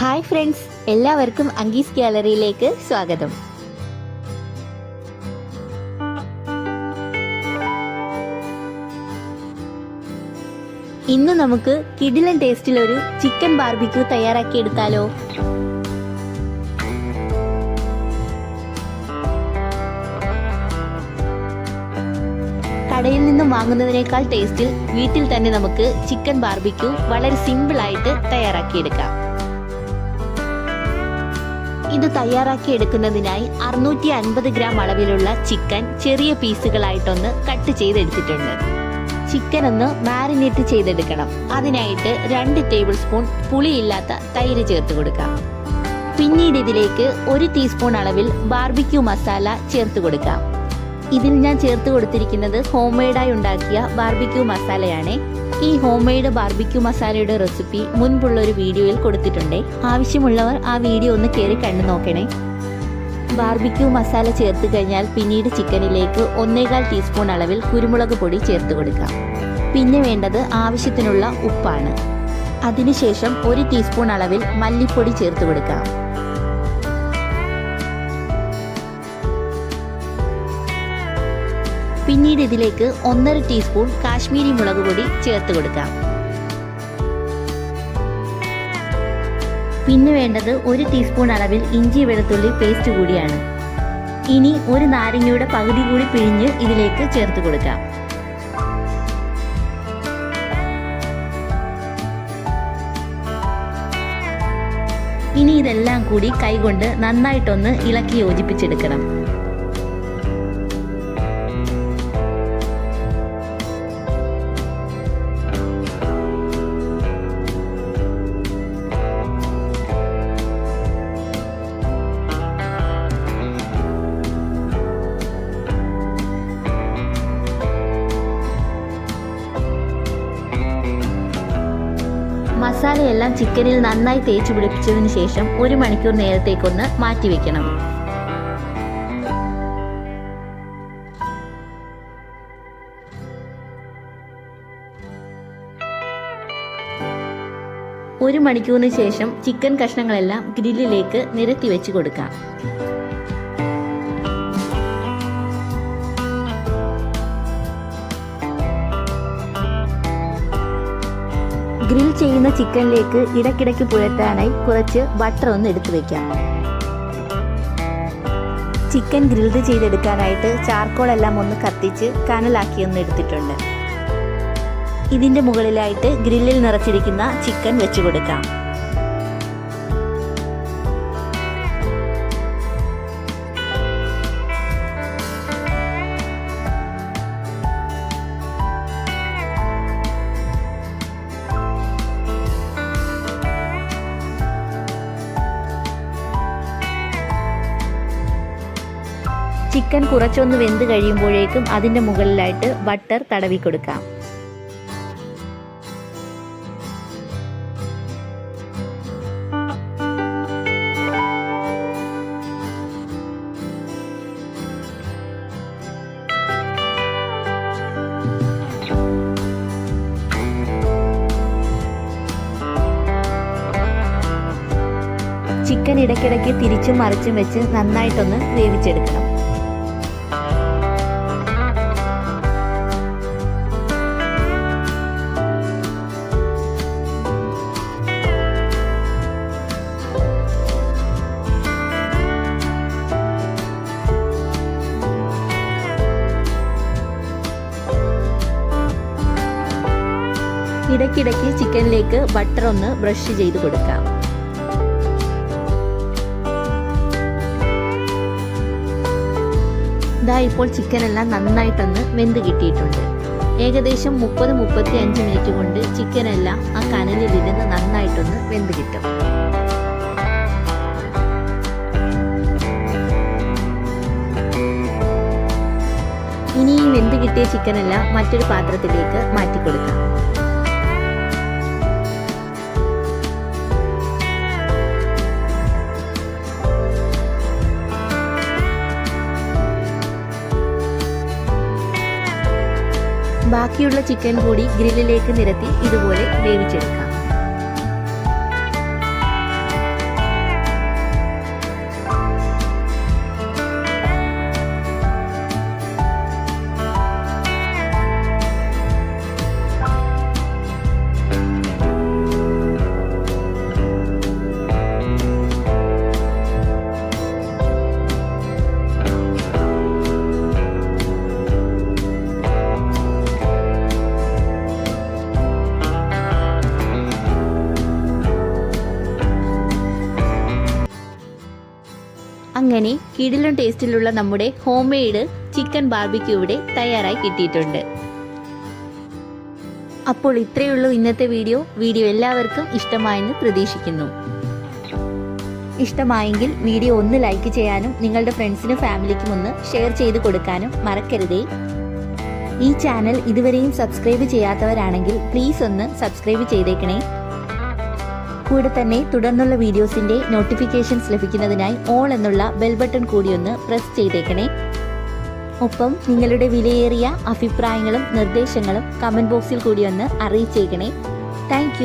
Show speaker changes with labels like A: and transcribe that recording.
A: Hi friends എല്ലാവർക്കും അങ്കീസ് ഗാലറിയിലേക്ക് സ്വാഗതം. ഇന്ന് നമുക്ക് കിടിലൻ ടേസ്റ്റിൽ ഒരു ചിക്കൻ ബാർബിക്യൂ തയ്യാറാക്കി എടുത്താലോ കടയിൽ നിന്നും വാങ്ങുന്നതിനേക്കാൾ ടേസ്റ്റിൽ വീട്ടിൽ തന്നെ നമുക്ക് ചിക്കൻ ബാർബിക്യൂ വളരെ സിമ്പിൾ ആയിട്ട് തയ്യാറാക്കിയെടുക്കാം. ഇത് തയ്യാറാക്കി എടുക്കുന്നതിനായി അറുന്നൂറ്റി അൻപത് ഗ്രാം അളവിലുള്ള ചിക്കൻ ചെറിയ പീസുകളായിട്ടൊന്ന് കട്ട് ചെയ്തെടുത്തിട്ടുണ്ട്. ചിക്കൻ ഒന്ന് മാരിനേറ്റ് ചെയ്തെടുക്കണം. അതിനായിട്ട് രണ്ട് ടേബിൾ സ്പൂൺ പുളിയില്ലാത്ത തൈര് ചേർത്ത് കൊടുക്കാം. പിന്നീട് ഇതിലേക്ക് ഒരു ടീസ്പൂൺ അളവിൽ ബാർബിക്യൂ മസാല ചേർത്ത് കൊടുക്കാം. ഇതിൽ ഞാൻ ചേർത്ത് കൊടുത്തിരിക്കുന്നത് ഹോം മെയ്ഡായി ഉണ്ടാക്കിയ ബാർബിക്യൂ മസാലയാണ് ഈ ഹോം മെയ്ഡ് ബാർബിക്യൂ മസാലയുടെ റെസിപ്പി മുൻപുള്ള ഒരു വീഡിയോയിൽ കൊടുത്തിട്ടുണ്ട്. ആവശ്യമുള്ളവർ ആ വീഡിയോ ഒന്ന് കയറി കണ്ടു നോക്കണേ. ബാർബിക്യൂ മസാല ചേർത്ത് കഴിഞ്ഞാൽ പിന്നീട് ചിക്കനിലേക്ക് ഒന്നേകാൽ ടീസ്പൂൺ അളവിൽ കുരുമുളക് പൊടി ചേർത്ത് കൊടുക്കാം പിന്നെ വേണ്ടത് ആവശ്യത്തിനുള്ള ഉപ്പാണ്. അതിനുശേഷം ഒരു ടീസ്പൂൺ അളവിൽ മല്ലിപ്പൊടി ചേർത്ത് കൊടുക്കാം പിന്നീട് ഇതിലേക്ക് ഒന്നര ടീസ്പൂൺ കാശ്മീരി മുളക് പൊടി ചേർത്ത് കൊടുക്കാം. പിന്നെ വേണ്ടത് ഒരു ടീസ്പൂൺ അളവിൽ ഇഞ്ചി വെളുത്തുള്ളി പേസ്റ്റ് കൂടിയാണ്. ഇനി ഒരു നാരങ്ങയുടെ പകുതി കൂടി പിഴിഞ്ഞ് ഇതിലേക്ക് ചേർത്ത് കൊടുക്കാം. ഇനി ഇതെല്ലാം കൂടി കൈകൊണ്ട് നന്നായിട്ടൊന്ന് ഇളക്കി യോജിപ്പിച്ചെടുക്കണം. മസാലയെല്ലാം ചിക്കനിൽ നന്നായി തേച്ച് പിടിപ്പിച്ചതിന് ശേഷം ഒരു മണിക്കൂർ നേരത്തേക്കൊന്ന് മാറ്റി വെക്കണം. ഒരു മണിക്കൂറിന് ശേഷം ചിക്കൻ കഷ്ണങ്ങളെല്ലാം ഗ്രില്ലിലേക്ക് നിരത്തി വെച്ച് കൊടുക്കാം. ചെയ്യുന്ന ചിക്കനിലേക്ക് ഇടയ്ക്കിടയ്ക്ക് പുഴത്താനായി കുറച്ച് ബട്ടർ ഒന്ന് എടുത്തു വെക്കാം. ചിക്കൻ ഗ്രിൽഡ് ചെയ്തെടുക്കാനായിട്ട് ചാർക്കോൾ എല്ലാം ഒന്ന് കത്തിച്ച് കനലാക്കി ഒന്ന് എടുത്തിട്ടുണ്ട്. ഇതിന്റെ മുകളിലായിട്ട് ഗ്രില്ലിൽ നിറച്ചിരിക്കുന്ന ചിക്കൻ വെച്ചു കൊടുക്കാം. ചിക്കൻ കുറച്ചൊന്ന് വെന്ത് കഴിയുമ്പോഴേക്കും അതിന്റെ മുകളിലായിട്ട് ബട്ടർ തടവി കൊടുക്കാം. ചിക്കൻ ഇടയ്ക്കിടയ്ക്ക് തിരിച്ചും മറിച്ചും വെച്ച് നന്നായിട്ടൊന്ന് വേവിച്ചെടുക്കണം. ഇടയ്ക്കിടയ്ക്ക് ചിക്കനിലേക്ക് ബട്ടർ ഒന്ന് ബ്രഷ് ചെയ്ത് കൊടുക്കാം. ഇതാ ഇപ്പോൾ ചിക്കൻ എല്ലാം നന്നായിട്ടൊന്ന് വെന്ത് കിട്ടിയിട്ടുണ്ട്. ഏകദേശം മുപ്പത് മുപ്പത്തി അഞ്ച് മിനിറ്റ് കൊണ്ട് ചിക്കൻ എല്ലാം ആ കനലിലിരുന്ന് നന്നായിട്ടൊന്ന് വെന്ത് കിട്ടും. ഇനി ഈ വെന്ത് കിട്ടിയ ചിക്കൻ എല്ലാം മറ്റൊരു പാത്രത്തിലേക്ക് മാറ്റി കൊടുക്കാം ബാക്കിയുള്ള ചിക്കൻ കൂടി ഗ്രില്ലിലേക്ക് നിരത്തി ഇതുപോലെ വേവിച്ചെടുക്കാം. അങ്ങനെ കിടിലും ടേസ്റ്റിലുള്ള നമ്മുടെ ഹോം മെയ്ഡ് ചിക്കൻ ബാർബിക്യൂ ഇവിടെ തയ്യാറായി കിട്ടിയിട്ടുണ്ട്. അപ്പോൾ ഇത്രയേ ഉള്ളൂ ഇന്നത്തെ വീഡിയോ. വീഡിയോ എല്ലാവർക്കും ഇഷ്ടമായെന്ന് പ്രതീക്ഷിക്കുന്നു. ഇഷ്ടമായെങ്കിൽ വീഡിയോ ഒന്ന് ലൈക്ക് ചെയ്യാനും നിങ്ങളുടെ ഫ്രണ്ട്സിനും ഫാമിലിക്കും ഒന്ന് ഷെയർ ചെയ്ത് കൊടുക്കാനും മറക്കരുതേ. ഈ ചാനൽ ഇതുവരെയും സബ്സ്ക്രൈബ് ചെയ്യാത്തവരാണെങ്കിൽ പ്ലീസ് ഒന്ന് സബ്സ്ക്രൈബ് ചെയ്തേക്കണേ. കൂടെ തന്നെ തുടർന്നുള്ള വീഡിയോസിന്റെ നോട്ടിഫിക്കേഷൻസ് ലഭിക്കുന്നതിനായി ഓൾ എന്നുള്ള ബെൽ ബട്ടൺ കൂടി ഒന്ന് പ്രസ് ചെയ്തേക്കണേ. ഒപ്പം നിങ്ങളുടെ വിലയേറിയ അഭിപ്രായങ്ങളും നിർദ്ദേശങ്ങളും കമന്റ് ബോക്സിൽ കൂടി ഒന്ന് അറിയിച്ചേക്കണേ. താങ്ക്